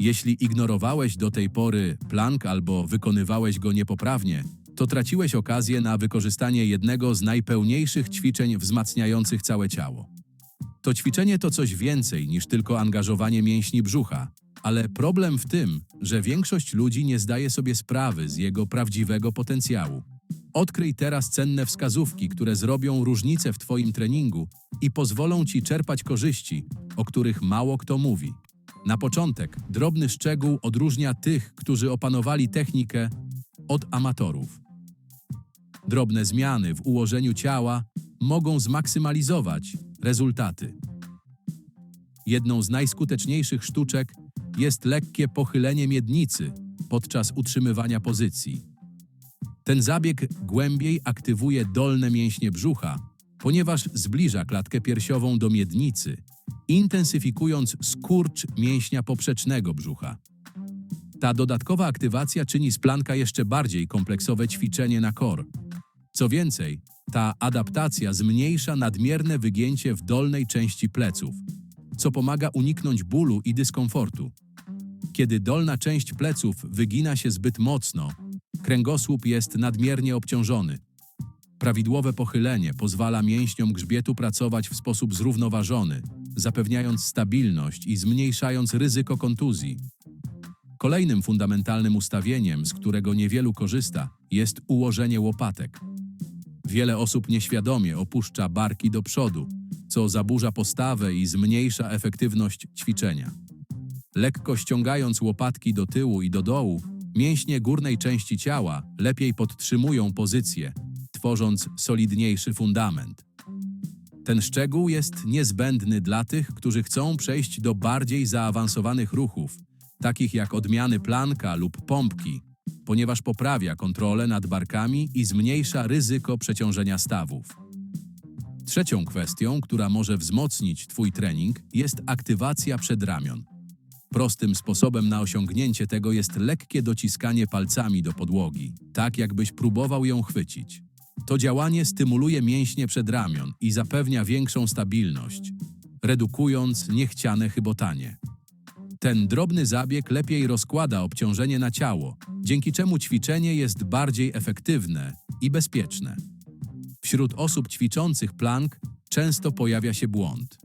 Jeśli ignorowałeś do tej pory plank albo wykonywałeś go niepoprawnie, to traciłeś okazję na wykorzystanie jednego z najpełniejszych ćwiczeń wzmacniających całe ciało. To ćwiczenie to coś więcej niż tylko angażowanie mięśni brzucha, ale problem w tym, że większość ludzi nie zdaje sobie sprawy z jego prawdziwego potencjału. Odkryj teraz cenne wskazówki, które zrobią różnicę w Twoim treningu i pozwolą Ci czerpać korzyści, o których mało kto mówi. Na początek, drobny szczegół odróżnia tych, którzy opanowali technikę, od amatorów. Drobne zmiany w ułożeniu ciała mogą zmaksymalizować rezultaty. Jedną z najskuteczniejszych sztuczek jest lekkie pochylenie miednicy podczas utrzymywania pozycji. Ten zabieg głębiej aktywuje dolne mięśnie brzucha, ponieważ zbliża klatkę piersiową do miednicy, intensyfikując skurcz mięśnia poprzecznego brzucha. Ta dodatkowa aktywacja czyni z planka jeszcze bardziej kompleksowe ćwiczenie na core. Co więcej, ta adaptacja zmniejsza nadmierne wygięcie w dolnej części pleców, co pomaga uniknąć bólu i dyskomfortu. Kiedy dolna część pleców wygina się zbyt mocno, kręgosłup jest nadmiernie obciążony. Prawidłowe pochylenie pozwala mięśniom grzbietu pracować w sposób zrównoważony, zapewniając stabilność i zmniejszając ryzyko kontuzji. Kolejnym fundamentalnym ustawieniem, z którego niewielu korzysta, jest ułożenie łopatek. Wiele osób nieświadomie opuszcza barki do przodu, co zaburza postawę i zmniejsza efektywność ćwiczenia. Lekko ściągając łopatki do tyłu i do dołu, mięśnie górnej części ciała lepiej podtrzymują pozycję, tworząc solidniejszy fundament. Ten szczegół jest niezbędny dla tych, którzy chcą przejść do bardziej zaawansowanych ruchów, takich jak odmiany planka lub pompki, ponieważ poprawia kontrolę nad barkami i zmniejsza ryzyko przeciążenia stawów. Trzecią kwestią, która może wzmocnić Twój trening, jest aktywacja przedramion. Prostym sposobem na osiągnięcie tego jest lekkie dociskanie palcami do podłogi, tak jakbyś próbował ją chwycić. To działanie stymuluje mięśnie przedramion i zapewnia większą stabilność, redukując niechciane chybotanie. Ten drobny zabieg lepiej rozkłada obciążenie na ciało, dzięki czemu ćwiczenie jest bardziej efektywne i bezpieczne. Wśród osób ćwiczących plank często pojawia się błąd.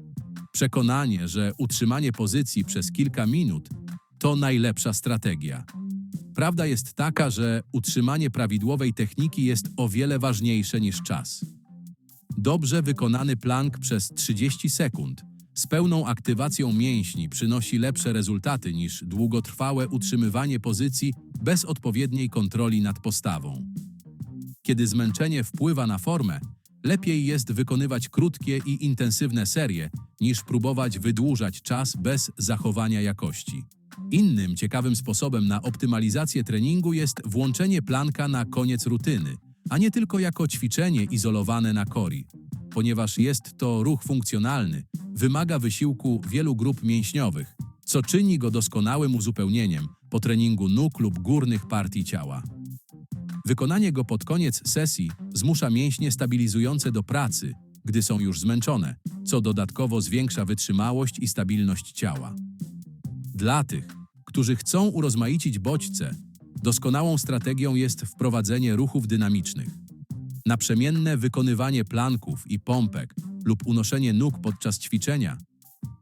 Przekonanie, że utrzymanie pozycji przez kilka minut to najlepsza strategia. Prawda jest taka, że utrzymanie prawidłowej techniki jest o wiele ważniejsze niż czas. Dobrze wykonany plank przez 30 sekund z pełną aktywacją mięśni przynosi lepsze rezultaty niż długotrwałe utrzymywanie pozycji bez odpowiedniej kontroli nad postawą. Kiedy zmęczenie wpływa na formę, lepiej jest wykonywać krótkie i intensywne serie, niż próbować wydłużać czas bez zachowania jakości. Innym ciekawym sposobem na optymalizację treningu jest włączenie planka na koniec rutyny, a nie tylko jako ćwiczenie izolowane na kori. Ponieważ jest to ruch funkcjonalny, wymaga wysiłku wielu grup mięśniowych, co czyni go doskonałym uzupełnieniem po treningu nóg lub górnych partii ciała. Wykonanie go pod koniec sesji zmusza mięśnie stabilizujące do pracy, gdy są już zmęczone, co dodatkowo zwiększa wytrzymałość i stabilność ciała. Dla tych, którzy chcą urozmaicić bodźce, doskonałą strategią jest wprowadzenie ruchów dynamicznych. Naprzemienne wykonywanie planków i pompek lub unoszenie nóg podczas ćwiczenia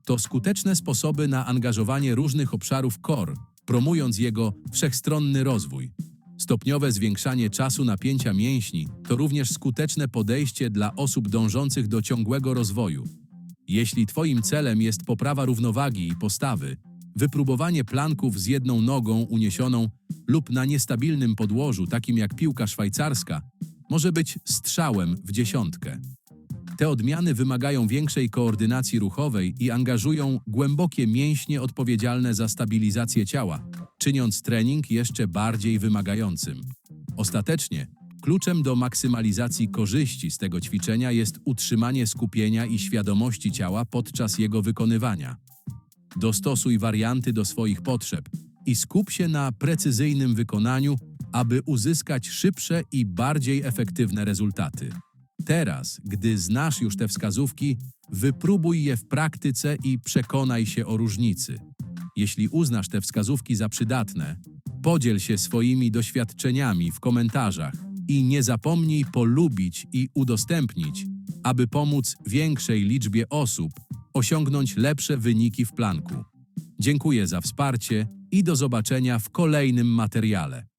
to skuteczne sposoby na angażowanie różnych obszarów core, promując jego wszechstronny rozwój. Stopniowe zwiększanie czasu napięcia mięśni to również skuteczne podejście dla osób dążących do ciągłego rozwoju. Jeśli Twoim celem jest poprawa równowagi i postawy, wypróbowanie planków z jedną nogą uniesioną lub na niestabilnym podłożu, takim jak piłka szwajcarska, może być strzałem w dziesiątkę. Te odmiany wymagają większej koordynacji ruchowej i angażują głębokie mięśnie odpowiedzialne za stabilizację ciała, czyniąc trening jeszcze bardziej wymagającym. Ostatecznie, kluczem do maksymalizacji korzyści z tego ćwiczenia jest utrzymanie skupienia i świadomości ciała podczas jego wykonywania. Dostosuj warianty do swoich potrzeb i skup się na precyzyjnym wykonaniu, aby uzyskać szybsze i bardziej efektywne rezultaty. Teraz, gdy znasz już te wskazówki, wypróbuj je w praktyce i przekonaj się o różnicy. Jeśli uznasz te wskazówki za przydatne, podziel się swoimi doświadczeniami w komentarzach i nie zapomnij polubić i udostępnić, aby pomóc większej liczbie osób osiągnąć lepsze wyniki w planku. Dziękuję za wsparcie i do zobaczenia w kolejnym materiale.